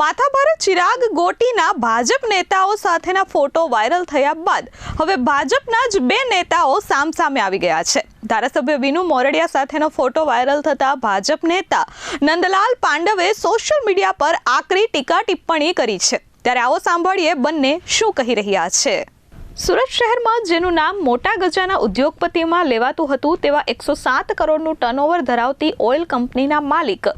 માથાભારે ચિરાગ ગોટીના ભાજપ નેતાઓ સાથેના photo viral થયા બાદ હવે ભાજપના જ બે નેતાઓ સામસામે આવી ગયા છે. ધારાસભ્ય વિનુ મોરડિયા સાથેનો ફોટો વાયરલ થતા ભાજપ નેતા નંદલાલ પાંડવે સોશિયલ મીડિયા પર આકરી ટીકા ટિપ્પણી કરી છે. ત્યારે આવો સાંભળીએ બંને શું કહી રહ્યા છે. સુરત શહેરમાં, જેનું નામ મોટા ગજાના ઉદ્યોગપતિમાં લેવાતું હતું, તેવા એકસો સાત કરોડનું ટર્નઓવર ધરાવતી ઓઇલ કંપનીના માલિક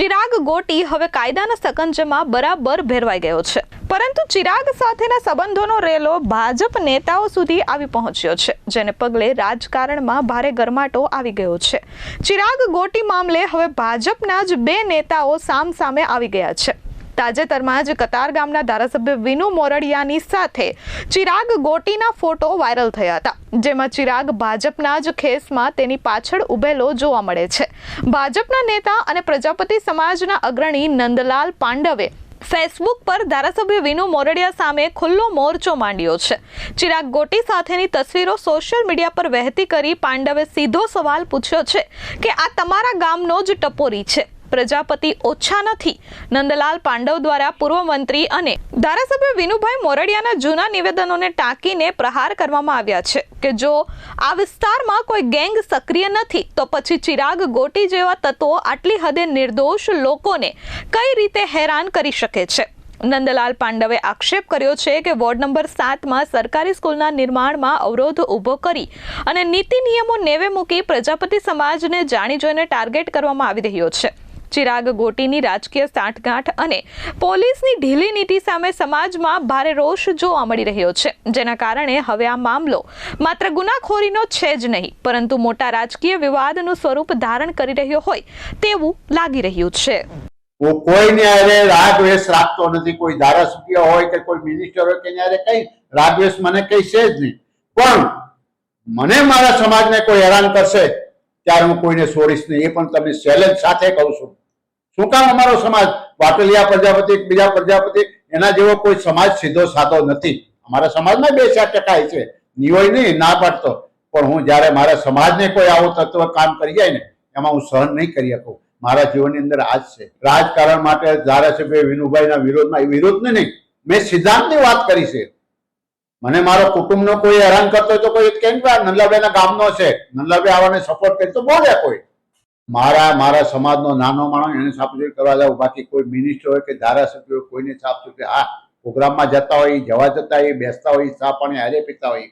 ચિરાગ ગોટી હવે કાયદાના સકંજમાં બરાબર ભેરવાઈ ગયો છે. પરંતુ ચિરાગ સાથેના સંબંધોનો રેલો ભાજપ નેતાઓ સુધી આવી પહોંચ્યો છે, જેને પગલે રાજકારણમાં ભારે ગરમાટો આવી ગયો છે. ચિરાગ ગોટી મામલે હવે ભાજપના જ બે નેતાઓ સામસામે આવી ગયા છે. તાજેતરમાં જ કતાર ગામના ધારાસભ્ય વિનુ મોરડિયાની સાથે ચિરાગ ગોટીના ફોટો વાયરલ થયા હતા. જેમાં ચિરાગ ભાજપના જ ખેસમાં તેની પાછળ ઉભેલો જોવા મળે છે. ભાજપના નેતા અને પ્રજાપતિ સમાજના અગ્રણી નંદલાલ પાંડવે ફેસબુક પર ધારાસભ્ય વિનુ મોરડિયા સામે ખુલ્લો મોરચો માંડ્યો છે. ચિરાગ ગોટી સાથેની તસવીરો સોશિયલ મીડિયા પર વહેતી કરી પાંડવે સીધો સવાલ પૂછ્યો છે કે આ તમારા ગામનો જ ટપોરી છે. પ્રજાપતિ ઓછા નથી. નંદલાલ પાંડવ દ્વારા પૂર્વ મંત્રી અને ધારાસભ્ય વિનુભાઈ મોરડિયાના જૂના નિવેદનોને ટાંકીને પ્રહાર કરવામાં આવ્યા છે કે જો આ વિસ્તારમાં કોઈ ગેંગ સક્રિય નથી, તો પછી ચિરાગ ગોટી જેવા તત્વો આટલી હદે નિર્દોષ લોકોને કઈ રીતે હેરાન કરી શકે છે? નંદલાલ પાંડવે આક્ષેપ કર્યો છે કે વોર્ડ નંબર સાતમાં સરકારી સ્કૂલના નિર્માણમાં અવરોધ ઊભો કરી અને નીતિ નિયમો નેવે મૂકી પ્રજાપતિ સમાજને જાણી જોઈને ટાર્ગેટ કરવામાં આવી રહ્યો છે. ચિરાગ ગોટીની રાજકીય સાંઠગાંઠ અને પોલીસની ઢીલી નીતિ સામે સમાજમાં ભારે રોષ જોવા મળી રહ્યો છે. જેના કારણે હવે આ મામલો માત્ર ગુનાખોરીનો છે જ નહીં, પરંતુ મોટા રાજકીય વિવાદનું સ્વરૂપ ધારણ કરી રહ્યો હોય તેવું લાગી રહ્યું છે. કોઈને અરે રાગવેશ રાખતો નથી, કોઈ ધારાસભ્ય હોય કે કોઈ મિનિસ્ટર હોય કે અરે કઈ રાગવેશ મને કઈ છે જ નહીં. પણ મને મારા સમાજને કોઈ હેરાન કરશે, ત્યારે હું કોઈને છોડીશ નહીં. એ પણ તમને ચેલેન્જ સાથે કહું છું. શું કામ અમારો સમાજ? વાટલિયા પ્રજાપતિ, બીજા પ્રજાપતિ, એના જેવો કોઈ સમાજ સીધો સાધો નથી. અમારા સમાજમાં બે ચાર ટકા છે. નિયોય નહીં, ના પાડતો. પણ હું જ્યારે મારા સમાજને કોઈ આવું તત્વ કામ કરી જાય ને, એમાં હું સહન નહીં કરી શકું. મારા જીવનની અંદર આજ છે. રાજકારણ માટે ધારાસભ્ય વિનુભાઈના વિરોધમાં એ વિરોધ નહીં, મેં સિદ્ધાંતની વાત કરી છે. મને મારો કુટુંબનો કોઈ હેરાન કરતો તો કોઈ કેમ કે ગામનો છે. નંદલાભાઈ આવવાને સપોર્ટ કરી તો બોલે કોઈ. મારા મારા સમાજનો નાનો માણસ એને સાપચોરી કરવા જાવ, બાકી કોઈ મિનિસ્ટર હોય કે ધારાસભ્ય હોય, કોઈને સાપચોરી હા પ્રોગ્રામમાં જતા હોય, જવા જતા હોય, બેસતા હોય, ચા પાણી હારે પીતા હોય,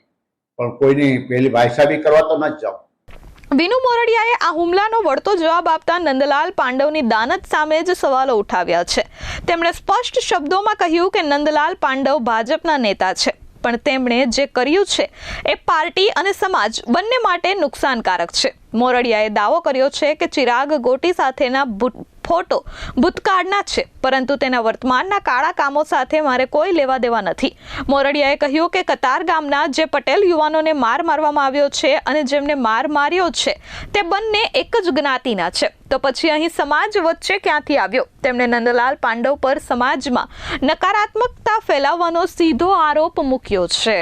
પણ કોઈની પેલી ભાઈસાબી કરવા તો ન જ જાઓ વિનુ મોરડિયાએ આ હુમલાનો વળતો જવાબ આપતા નંદલાલ પાંડવની દાનત સામે જ સવાલો ઉઠાવ્યા છે. તેમણે સ્પષ્ટ શબ્દોમાં કહ્યું કે નંદલાલ પાંડવ ભાજપના નેતા છે, પણ તેમણે જે કર્યું છે એ પાર્ટી અને સમાજ બંને માટે નુકસાનકારક છે. મોરડિયાએ દાવો કર્યો છે કે ચિરાગ ગોટી સાથેના ફોટો ભૂતકાળના છે, પરંતુ તેના વર્તમાનના કાળા કામો સાથે મારે કોઈ લેવા દેવા નથી. મોરડિયાએ કહ્યું કે કતાર ગામના જે પટેલ યુવાનોને માર મારવામાં આવ્યો છે અને જેમને માર માર્યો છે, તે બંને એક જ જ્ઞાતિના છે. તો પછી અહીં સમાજ વચ્ચે ક્યાંથી આવ્યો? તેમણે નંદલાલ પાંડવ પર સમાજમાં નકારાત્મકતા ફેલાવવાનો સીધો આરોપ મૂક્યો છે.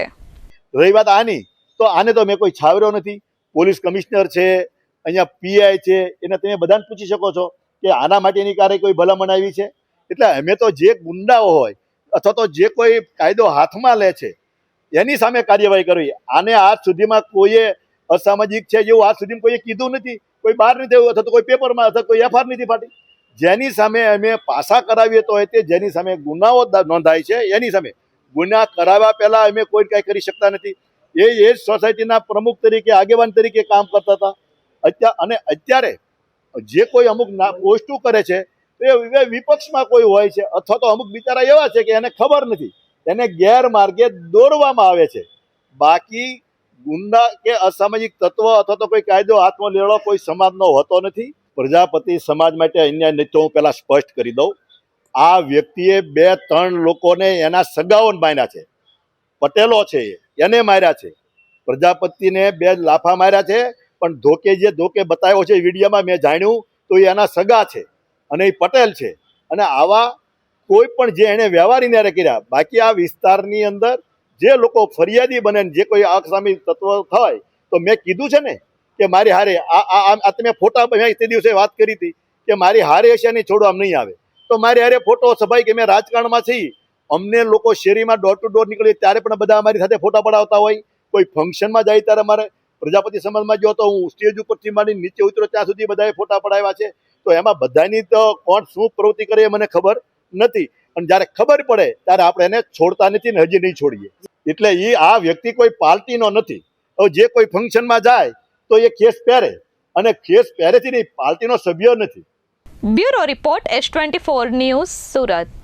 રહી વાત આની. તો આને તો મેં કોઈ છાવર્યો નથી. પોલીસ કમિશનર છે, અહીંયા પીઆઈ છે, એને તમે બધાને પૂછી શકો છો કે આના માટેની ક્યારે કોઈ ભલામણ આવી છે? એટલે અમે તો જે ગુંડાઓ હોય, અથવા તો જે કોઈ કાયદો હાથમાં લે છે, એની સામે કાર્યવાહી કરવી. આને આજ સુધીમાં કોઈએ અસામાજિક છે એવું આજ સુધીમાં કોઈએ કીધું નથી. કોઈ બહાર નથી થયું અથવા તો કોઈ પેપરમાં, અથવા કોઈ એફઆર નથી ફાટી. જેની સામે અમે પાસા કરાવીએ તો હોય તે જેની સામે ગુનાઓ નોંધાય છે, એની સામે. ગુના કરાવ્યા પહેલાં અમે કોઈ કાંઈ કરી શકતા નથી. એ એ જ સોસાયટીના પ્રમુખ તરીકે આગેવાન તરીકે કામ કરતા હતા. અત્યારે અને અત્યારે જે કોઈ અમુક પોસ્ટો કરે છે એ વિપક્ષમાં કોઈ હોય છે અથવા તો અમુક બિચારા એવા છે કે એને ખબર નથી. એને ગેરમાર્ગે દોરવામાં આવે છે. બાકી ગુંડા કે અસામાજિક તત્વ અથવા તો કોઈ કાયદો હાથમાં લેવડો કોઈ સમાજનો હોતો નથી. પ્રજાપતિ સમાજ માટે અન્યાય નહીં તો હું પહેલાં સ્પષ્ટ કરી દઉં. આ વ્યક્તિએ બે ત્રણ લોકોને એના સગાઓને માન્યા છે. પટેલો છે એ, એને માર્યા છે. પ્રજાપતિને બે લાફા માર્યા છે, પણ ધોકે જે ધોકે બતાવ્યો છે વિડીયોમાં મેં જાણ્યું તો એ એના સગા છે અને એ પટેલ છે. અને આવા કોઈ પણ જે એણે વ્યવહારીને હારે કર્યા, બાકી આ વિસ્તારની અંદર જે લોકો ફરિયાદી બને જે કોઈ અક્ષામી તત્વ થાય, તો મેં કીધું છે ને કે મારી હારે આ તમે ફોટા મેં તે દિવસે વાત કરી હતી કે મારી હારે એશિયાની છોડવા નહીં આવે. તો મારી હારે ફોટો સભાઈ કે મેં રાજકારણમાં છીએ અમને લોકો શેરીમાં ડોર ટુ ડોર નીકળીએ ત્યારે પણ બધા અમારી સાથે ફોટા પડાવતા હોય. કોઈ ફંક્શનમાં જાય ત્યારે મારે પ્રજાપતિ સમાજમાં ગયો તો હું સ્ટેજ ઉપરથી માંડી નીચે ઉતરો ત્યાં સુધી બધાએ ફોટા પડાવ્યા છે. તો એમાં બધાની તો કોણ શું પ્રવૃત્તિ કરે એ મને ખબર નથી. અને જ્યારે ખબર પડે ત્યારે આપણે એને છોડતા નથી ને હજી નહીં છોડીએ. એટલે એ આ વ્યક્તિ કોઈ પાર્ટીનો નથી. હવે જે કોઈ ફંક્શનમાં જાય તો એ કેસ પહેરે. અને કેસ પહેરેથી નહીં પાર્ટીનો સભ્ય નથી. Bureau report S twenty four news Surat.